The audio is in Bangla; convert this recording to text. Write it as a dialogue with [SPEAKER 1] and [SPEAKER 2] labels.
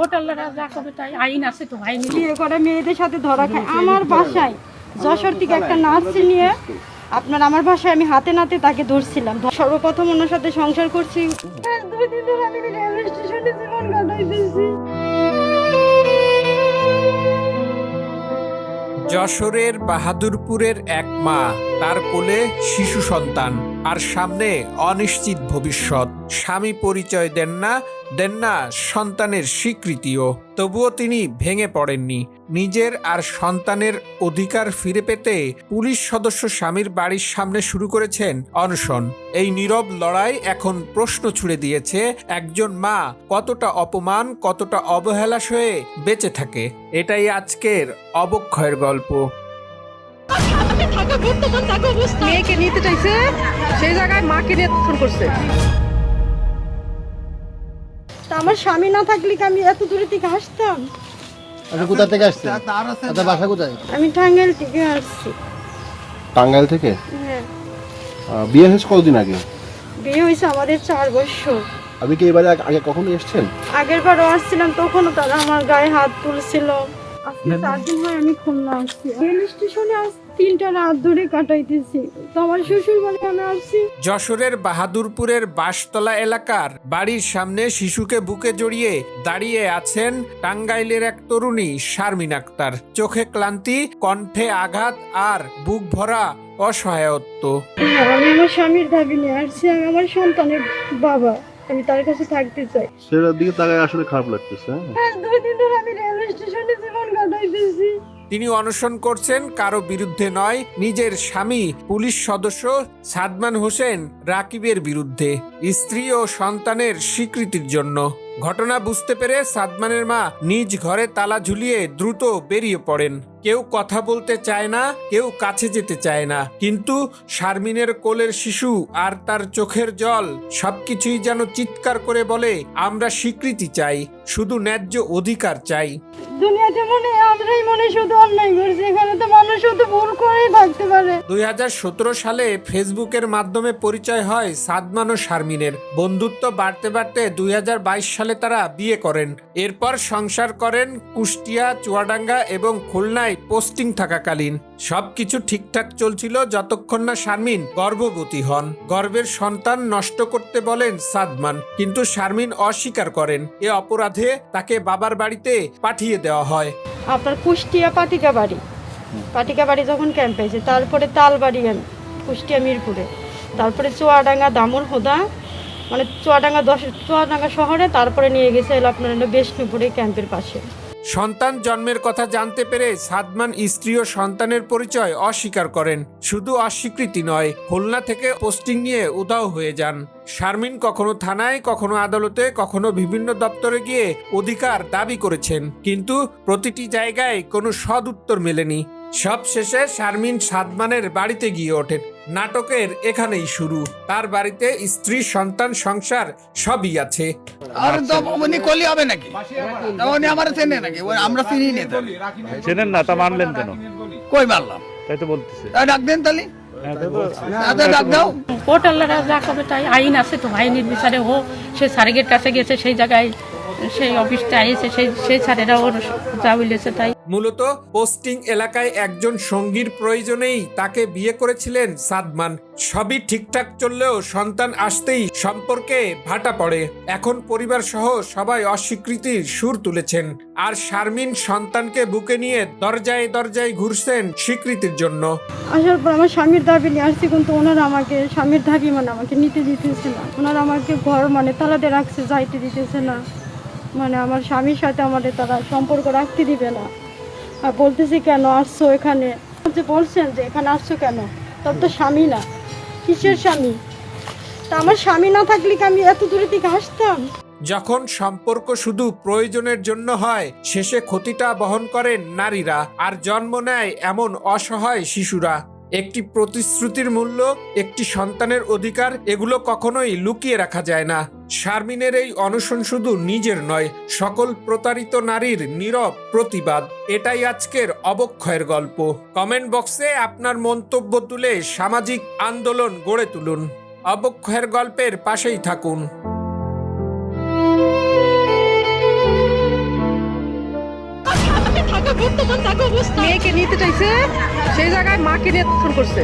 [SPEAKER 1] হোটেলরা যা করবে তাই আইন আছে তো আইন
[SPEAKER 2] বিয়ে করে মেয়েদের সাথে ধরা খায়। আমার বাসায় যশোর থেকে একটা নার্সি নিয়ে আপনার আমার বাসায় আমি হাতে নাতে তাকে ধরছিলাম। সর্বপ্রথম ওনার সাথে সংসার করছি। দুই দিন ধরে আমি রেল স্টেশনে জীবন কাটাইতেছি।
[SPEAKER 3] যশোরের বাহাদুরপুরের এক মা তার কোলে শিশু সন্তান। আর সামনে অনিশ্চিত ভবিষ্যৎ। স্বামী পরিচয় দেন না দেন না সন্তানের স্বীকৃতিও। তবুও তিনি ভেঙে পড়েননি। নিজের আর সন্তানের অধিকার ফিরে পেতে পুলিশ সদস্য স্বামীর বাড়ির সামনে শুরু করেছেন অনশন। এই নীরব লড়াই এখন প্রশ্ন ছুড়ে দিয়েছে একজন মা কতটা অপমান, কতটা অবহেলাস হয়ে বেঁচে থাকে। এটাই আজকের অবক্ষয়ের গল্প।
[SPEAKER 2] মেয়েকে নিতে চাইছে সেই জায়গায় মাকে নিয়ে ফোন করছে। তা আমার স্বামী না থাকলে কি আমি এত দূরে থেকে আসতাম?
[SPEAKER 4] আপনি কোথা থেকে আসছেন? আপনার বাসা কোথায়?
[SPEAKER 2] আমি টাঙ্গাইল থেকে আসছি।
[SPEAKER 5] টাঙ্গাইল থেকে?
[SPEAKER 2] হ্যাঁ।
[SPEAKER 5] বিয়ে হয়েছে কতদিন আগে?
[SPEAKER 2] বিয়ে হয়েছে আমাদের চার বছর।
[SPEAKER 5] আপনি কি এবারে আগে- কখনো এসেছেন?
[SPEAKER 2] আগের বারও আসছিলাম তখনও তারা আমার গায়ে হাত তুলছিল। আজকে চার দিন হয় আমি খুলনা আসছি। রেল স্টেশনে আজ তিনটা রাত ধরে কাটাইতেছি। তো আমার শ্বশুর বাড়ি আমি আসছি।
[SPEAKER 3] যশোরের বাহাদুরপুরের বাসতলা এলাকার বাড়ির সামনে শিশুকে বুকে জড়িয়ে দাঁড়িয়ে আছেন টাঙ্গাইলের এক তরুণী শারমিন আক্তার। চোখে ক্লান্তি কণ্ঠে আঘাত আর বুক ভরা অসহায়ত্ব।
[SPEAKER 2] হ্যাঁ, আমি আমার স্বামীর দাবি নিয়ে আসছি আমি আমার সন্তানের বাবা আমি তার কাছে থাকতে চাই।
[SPEAKER 5] সেটার দিকে তাকায় আসলে খারাপ লাগতেছে হ্যাঁ।
[SPEAKER 2] দুই দিন ধরে আমি রেল স্টেশনে জীবন কাটাইতেছি
[SPEAKER 3] তিনি অনশন করছেন, কারও বিরুদ্ধে নয়, নিজের স্বামী, পুলিশ সদস্য সাদমান হোসেন রাকিবের বিরুদ্ধে, স্ত্রী ও সন্তানের স্বীকৃতির জন্য। ঘটনা বুঝতে পেরে সাদমানের মা নিজ ঘরে তালা ঝুলিয়ে দ্রুত বেরিয়ে পড়েন। কেউ কথা বলতে চায় না কেউ কাছে যেতে চায় না। কিন্তু শারমিনের কোলের শিশু আর তার চোখের জল সবকিছুই যেন চিৎকার করে বলে আমরা স্বীকৃতি চাই শুধু ন্যায্য অধিকার চাই।
[SPEAKER 2] দুনিয়াতে মনে আমরাই মনে শুধু অন্যায় করছি এখানে তো মানুষ শুধু ভুল করেই থাকতে পারে।
[SPEAKER 3] দু হাজার সতেরো সালে ফেসবুকের মাধ্যমে পরিচয় হয় সাদমান ও শারমিনের। বন্ধুত্ব বাড়তে বাড়তে দুই হাজার বাইশ সালে তারা বিয়ে করেন। এরপর সংসার করেন কুষ্টিয়া চুয়াডাঙ্গা এবং খুলনায়। পোস্টিং থাকাকালীন সবকিছু ঠিকঠাক চলছিল যতক্ষণ না শারমিন গর্ভবতী হন। গর্ভের সন্তান নষ্ট করতে বলেন সাদমান, কিন্তু শারমিন অস্বীকার করেন। এ অপরাধে তাকে বাবার বাড়িতে পাঠিয়ে দেওয়া হয়।
[SPEAKER 2] আপনার কুষ্টিয়া পাটিকা বাড়ি। পাটিকা বাড়ি যখন ক্যাম্প হয়েছে তারপরে তালবাড়ি আমি, কুষ্টিয়া মিরপুরে। তারপরে চুয়াডাঙ্গা দামুর হোদা মানে চুয়াডাঙ্গা দশ, চুয়াডাঙ্গা শহরে, তারপরে নিয়ে গেছে আপনার বিষ্ণুপুরে ক্যাম্পের পাশে।
[SPEAKER 3] সন্তান জন্মের কথা জানতে পেরে সাদমান স্ত্রী ও সন্তানের পরিচয় অস্বীকার করেন। শুধু অস্বীকৃতি নয়, খুলনা থেকে পোস্টিং নিয়ে উধাও হয়ে যান। শারমিন কখনো থানায়, কখনো আদালতে, কখনো বিভিন্ন দপ্তরে গিয়ে অধিকার দাবি করেছেন। কিন্তু প্রতিটি জায়গায় কোনো সদ উত্তর মেলেনি। সব শেষে শারমিন সাদমানের বাড়িতে গিয়ে ওঠেন। নাটকের এখানেই শুরু। তার বাড়িতে স্ত্রী সন্তান সংসার সবই আছে।
[SPEAKER 6] আর তো উনি কলি হবে নাকি? উনি আমার চেনে নাকি? আমরা চিনি নি
[SPEAKER 7] চেনেন না তা মানলেন কেন?
[SPEAKER 6] কই মারলাম
[SPEAKER 7] তাই তো বলতেছে।
[SPEAKER 6] ডাক দেন তালি
[SPEAKER 7] হ্যাঁ,
[SPEAKER 1] যা তাই আইন আছে তো আইনের বিচারে ও সে সার্গের কাছে গেছে সেই জায়গায় সেই অফিসটা এসে সেই সেই স্যারেরা ওর যা বলেছে তাই।
[SPEAKER 3] মূলত পোস্টিং এলাকায় একজন সঙ্গীর প্রয়োজনেই তাকে বিয়ে করেছিলেন সাদমান। সবই ঠিকঠাক চললেও সন্তান আসতেই সম্পর্কে ভাটা পড়ে। এখন পরিবার সহ সবাই অস্বীকৃতির সুর তুলেছেন। আর শারমিন সন্তানকে বুকে নিয়ে দরজায় দরজায় ঘুরছেন স্বীকৃতির জন্য।
[SPEAKER 2] আসার পর আমার স্বামীর দাবি নিয়ে আসছি কিন্তু ওনারা আমাকে স্বামীর দাবি মানে আমাকে নিতে দিতেছে না। ওনারা আমাকে ঘর মানে তালাতে রাখছে যাইতে দিতেছে না। মানে আমার স্বামীর সাথে আমাদের তারা সম্পর্ক রাখতে দিবে না। আর বলতেছি, কেন আসছো এখানে? যে বলছেন যে, এখানে আসছো কেন? তোর তো স্বামী না। কিসের স্বামী? তা আমার স্বামী না থাকলে কি আমি এত দূরে থেকে আসতাম?
[SPEAKER 3] যখন সম্পর্ক শুধু প্রয়োজনের জন্য হয়, শেষে ক্ষতিটা বহন করেন নারীরা আর জন্ম নেয় এমন অসহায় শিশুরা। একটি প্রতিশ্রুতির মূল্য, একটি সন্তানের অধিকার, এগুলো কখনোই লুকিয়ে রাখা যায় না। শারমিনের এই অনশন শুধু নিজের নয়, সকল প্রতারিত নারীর নীরব প্রতিবাদ, এটাই আজকের অবক্ষয়ের গল্প। কমেন্ট বক্সে আপনার মন্তব্য তুলে সামাজিক আন্দোলন গড়ে তুলুন। অবক্ষয়ের গল্পের পাশেই থাকুন।
[SPEAKER 8] মেয়েকে নিতে চাইছে, সেই জায়গায় মাকে নিয়ে করছে।